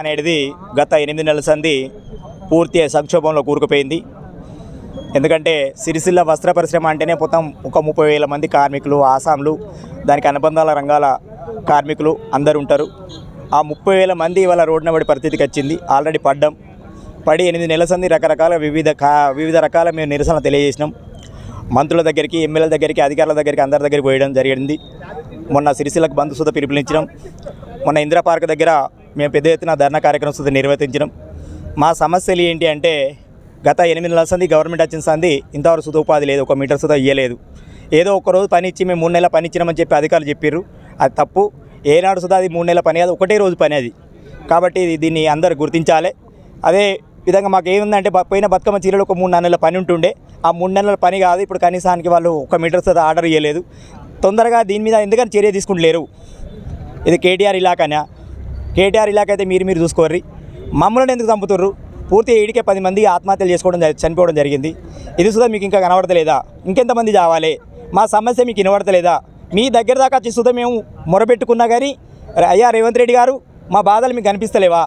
అనేది గత ఎనిమిది నెలల సంది పూర్తి సంక్షోభంలో కూరుకుపోయింది. ఎందుకంటే సిరిసిల్ల వస్త్ర పరిశ్రమ అంటేనే మొత్తం ఒక ముప్పై వేల మంది కార్మికులు ఆసాంలు దానికి అనుబంధాల రంగాల కార్మికులు అందరు ఉంటారు. ఆ ముప్పై వేల మంది ఇవాళ రోడ్డున పడి పరిస్థితికి వచ్చింది. ఆల్రెడీ పడ్డం. పడి ఎనిమిది నెలల సంది రకరకాల వివిధ కా వివిధ రకాల మేము నిరసన తెలియజేసినాం. మంత్రుల దగ్గరికి ఎమ్మెల్యేల దగ్గరికి అధికారుల దగ్గరికి అందరి దగ్గరికి పోయడం జరిగింది. మొన్న సిరిసిల్లకు బంధు సుధ పిలుపునిచ్చినాం. మొన్న ఇందిరా పార్క్ దగ్గర మేము పెద్ద ఎత్తున ధర్నా కార్యక్రమం సుధ మా సమస్యలు ఏంటి అంటే గత ఎనిమిది నెలల సంది గవర్నమెంట్ వచ్చిన సంది ఇంతవరకు సుధ ఉపాధి లేదు ఒక మీటర్ సుధ ఇవ్వలేదు ఏదో ఒక రోజు పని ఇచ్చి మేము మూడు నెలల పని ఇచ్చినామని చెప్పి అధికారులు చెప్పారు అది తప్పు. ఏనాడు సుధా అది మూడు నెలల పని అది ఒకటే రోజు పని అది. కాబట్టి ఇది- దీన్ని అందరు గుర్తించాలి. అదే విధంగా మాకు ఏముందంటే పోయిన బతుకమ్మ చీరలు ఒక మూడు నెలల పని ఉంటుండే. ఆ మూడు నెలల పని కాదు ఇప్పుడు కనీసానికి వాళ్ళు ఒక మీటర్ సుధా ఆర్డర్ ఇవ్వలేదు తొందరగా దీని మీద ఎందుకని చర్య తీసుకుంటలేరు? ఇది కేటీఆర్ ఇలాకనా? కేటీఆర్ ఇలాక అయితే మీరు మీరు చూసుకోర్రి. మమ్మల్ని ఎందుకు చంపుతుర్రు? పూర్తి ఏడికే పది మంది ఆత్మహత్యలు చేసుకోవడం చనిపోవడం జరిగింది. ఇది సుధా మీకు ఇంకా కనబడతలేదా? ఇంకెంతమంది చావాలి? మా సమస్య మీకు వినబడతలేదా? మీ దగ్గర దాకా వచ్చి సుధా మేము మొరబెట్టుకున్నా కానీ అయ్యా రేవంత్ రెడ్డి గారు మా బాధలు మీకు కనిపిస్తలేవా?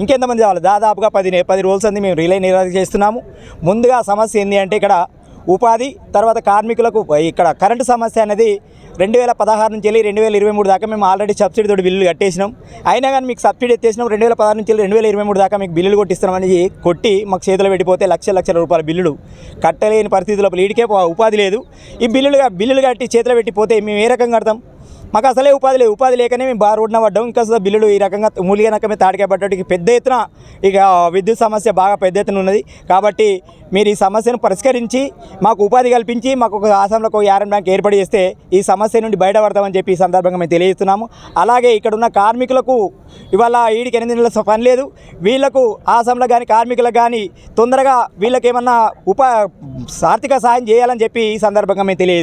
ఇంకెంతమంది కావాలి దాదాపుగా పది పది రోజుల మేము రిలే నిరాధ చేస్తున్నాము. ముందుగా సమస్య ఏంటి అంటే ఇక్కడ ఉపాధి తర్వాత కార్మికులకు ఇక్కడ కరెంటు సమస్య అనేది రెండు వేల పదహారు నుంచి వెళ్ళి రెండు వేల ఇరవై మూడు దాకా మేము ఆల్రెడీ సబ్సిడీ తోటి బిల్లులు కట్టేసినాం. అయినా కానీ మీకు సబ్సిడీ ఎత్తేసినాం రెండు వేల పదహారు నుంచి వెళ్ళి రెండు వేల ఇరవై మూడు దాకా మీకు బిల్లులు కొట్టిస్తున్నామని కొట్టి మాకు చేతిలో పెట్టిపోతే లక్ష లక్షల రూపాయల బిల్లులు. కట్టలేని పరిస్థితుల్లో ఈడికే ఉపాధి లేదు. ఈ బిల్లులుగా బిల్లులు కట్టి చేతిలో పెట్టిపోతే మేము ఏ రకంగా కడతాం? మాకు అసలే ఉపాధి లేదు. ఉపాధి లేకనే మేము బాగా రోడ్న పడ్డాం. ఇంకా అసలు బిల్లులు ఈ రకంగా మూలిగా రకమే తాడికాయ పెద్ద ఎత్తున ఇక విద్యుత్ సమస్య బాగా పెద్ద ఎత్తున ఉన్నది. కాబట్టి మీరు ఈ సమస్యను పరిష్కరించి మాకు ఉపాధి కల్పించి మాకు ఒక ఆసంలో ఒక యారం బ్యాంక్ ఏర్పాటు చేస్తే ఈ సమస్య నుండి బయటపడతామని చెప్పి ఈ సందర్భంగా మేము తెలియజేస్తున్నాము. అలాగే ఇక్కడ ఉన్న కార్మికులకు ఇవాళ ఈడికి ఎనిమిది నెలల పని లేదు. వీళ్ళకు ఆసంలో కానీ కార్మికులకు కానీ తొందరగా వీళ్ళకి ఏమన్నా ఉపా ఆర్థిక సహాయం చేయాలని చెప్పి ఈ సందర్భంగా మేము తెలియదు